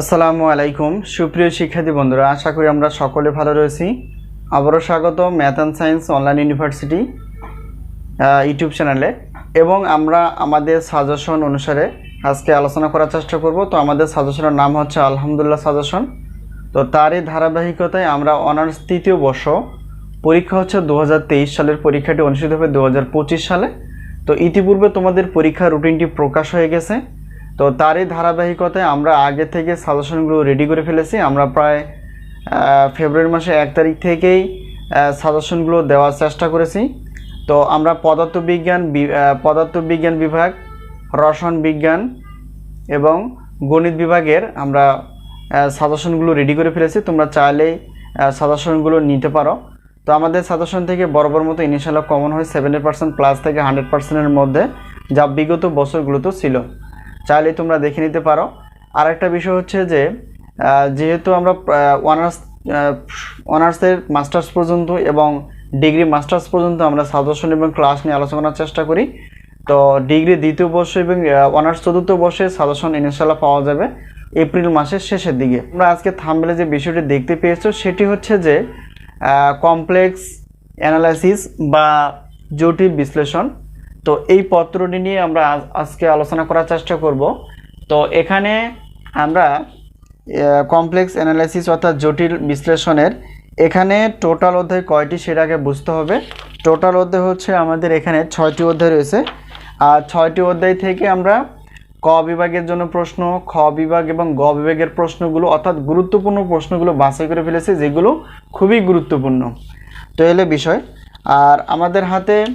আসসালামু আলাইকুম। সুপ্রিয় শিক্ষার্থী বন্ধুরা, আশা করি আমরা সকলে ভালো রয়েছি। আবারও স্বাগত math and science online university YouTube চ্যানেলে। এবং আমরা আমাদের সাজেশন অনুসারে আজকে আলোচনা করার চেষ্টা করব। তো আমাদের সাজেশনের নাম হচ্ছে আলহামদুলিল্লাহ সাজেশন। তো তারই ধারাবাহিকতায় আমরা অনার্স তৃতীয় বর্ষ, পরীক্ষা হচ্ছে দু হাজার তেইশ সালের পরীক্ষাটি অনুষ্ঠিত হবে দু হাজার পঁচিশ সালে। তো ইতিপূর্বে তোমাদের পরীক্ষা রুটিনটি প্রকাশ হয়ে গেছে। তো তারই ধারাবাহিকতায় আমরা আগে থেকে সাজেশনগুলো রেডি করে ফেলেছি। আমরা প্রায় ফেব্রুয়ারি মাসে এক তারিখ থেকেই সাজেশনগুলো দেওয়ার চেষ্টা করেছি। তো আমরা পদার্থবিজ্ঞান পদার্থবিজ্ঞান বিভাগ, রসায়ন বিজ্ঞান এবং গণিত বিভাগের আমরা সাজেশনগুলো রেডি করে ফেলেছি। তোমরা চাইলেই সাজেশনগুলো নিতে পারো। তো আমাদের সাজেশন থেকে বরাবর মতো ইনিশিয়াল কমন হয় সেভেন্টি পার্সেন্ট প্লাস থেকে হান্ড্রেড পার্সেন্টের মধ্যে, যা বিগত বছরগুলোতেও ছিল। চাইলেই তোমরা দেখে নিতে পারো। আর একটা বিষয় হচ্ছে যে যেহেতু আমরা অনার্স অনার্সের মাস্টার্স পর্যন্ত এবং ডিগ্রি মাস্টার্স পর্যন্ত আমরা সাজেশন এবং ক্লাস নিয়ে আলোচনা করার চেষ্টা করি, তো ডিগ্রি দ্বিতীয় বর্ষ এবং অনার্স চতুর্থ বর্ষে সাজেশন ইনশাল্লাহ পাওয়া যাবে এপ্রিল মাসের শেষের দিকে। আমরা আজকে থামবেলে যে বিষয়টি দেখতে পেয়েছ, সেটি হচ্ছে যে কমপ্লেক্স অ্যানালাইসিস বা জটিল বিশ্লেষণ। তো এই পত্রটি নিয়ে আমরা আজ- আজকে আলোচনা করার চেষ্টা করব। তো এখানে আমরা কমপ্লেক্স অ্যানালাইসিস অর্থাৎ জটিল বিশ্লেষণের এখানে টোটাল অধ্যায় কয়টি সেটা আগে বুঝতে হবে। টোটাল অধ্যায় হচ্ছে আমাদের এখানে ছয়টি অধ্যায় রয়েছে। আর ছয়টি অধ্যায় থেকে আমরা ক বিভাগের জন্য প্রশ্ন, খ বিভাগ এবং গ বিভাগের প্রশ্নগুলো অর্থাৎ গুরুত্বপূর্ণ প্রশ্নগুলো বাছাই করে ফেলেছি, যেগুলো খুবই গুরুত্বপূর্ণ। তো এলে বিষয়। আর আমাদের হাতে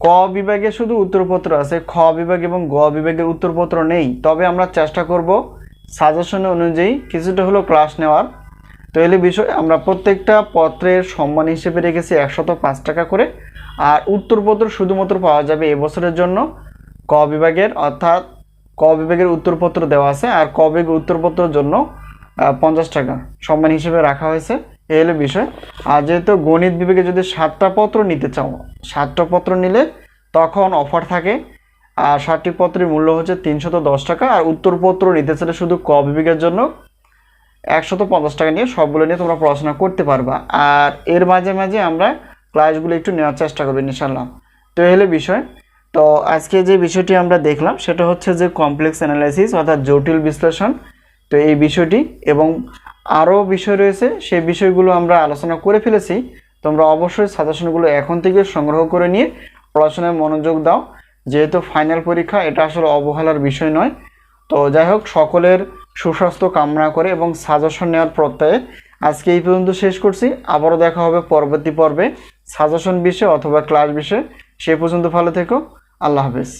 ক বিভাগে শুধু উত্তরপত্র আছে, খ বিভাগ এবং গ বিভাগের উত্তরপত্র নেই। তবে আমরা চেষ্টা করব সাজেশন অনুযায়ী কিছুটা হলো ক্লাস নেওয়ার। তো এলে বিষয় আমরা প্রত্যেকটা পত্রের সম্মান হিসেবে রেখেছি একশত পাঁচ টাকা করে। আর উত্তরপত্র শুধুমাত্র পাওয়া যাবে এবছরের জন্য। ক বিভাগের, অর্থাৎ ক বিভাগের উত্তরপত্র দেওয়া আছে। আর ক বিভাগের উত্তরপত্রের জন্য পঞ্চাশ টাকা সম্মান হিসেবে রাখা হয়েছে। এই হলো বিষয়। আর যেহেতু গণিত বিভাগে যদি সাতটা পত্র নিতে চাও, সাতটা পত্র নিলে তখন অফার থাকে। আর সাতটি পত্রের মূল্য হচ্ছে তিনশত দশ টাকা। আর উত্তরপত্র নিতে চাইলে শুধু ক বিভাগের জন্য একশত পঞ্চাশ টাকা নিয়ে সবগুলো নিয়ে তোমরা পড়াশোনা করতে পারবা। আর এর মাঝে মাঝে আমরা ক্লাসগুলো একটু নেওয়ার চেষ্টা করব ইনশাল্লাহ তো এই হলো বিষয়। তো আজকে যে বিষয়টি আমরা দেখলাম, সেটা হচ্ছে যে কমপ্লেক্স অ্যানালাইসিস অর্থাৎ জটিল বিশ্লেষণ। তো এই বিষয়টি এবং আরও বিষয় রয়েছে, সেই বিষয়গুলো আমরা আলোচনা করে ফেলেছি। তোমরা অবশ্যই সাজেশনগুলো এখন থেকে সংগ্রহ করে নিয়ে পড়াশোনায় মনোযোগ দাও। যেহেতু ফাইনাল পরীক্ষা, এটা আসলে অবহেলার বিষয় নয়। তো যাই হোক, সকলের সুস্বাস্থ্য কামনা করে এবং সাজেশন নেওয়ার প্রত্যয়ে আজকে এই পর্যন্ত শেষ করছি। আবারও দেখা হবে পরবর্তী পর্বে। সাজেশন বিষয়ে অথবা ক্লাস বিষয়ে। সে পর্যন্ত ভালো থেকো। আল্লাহ হাফেজ।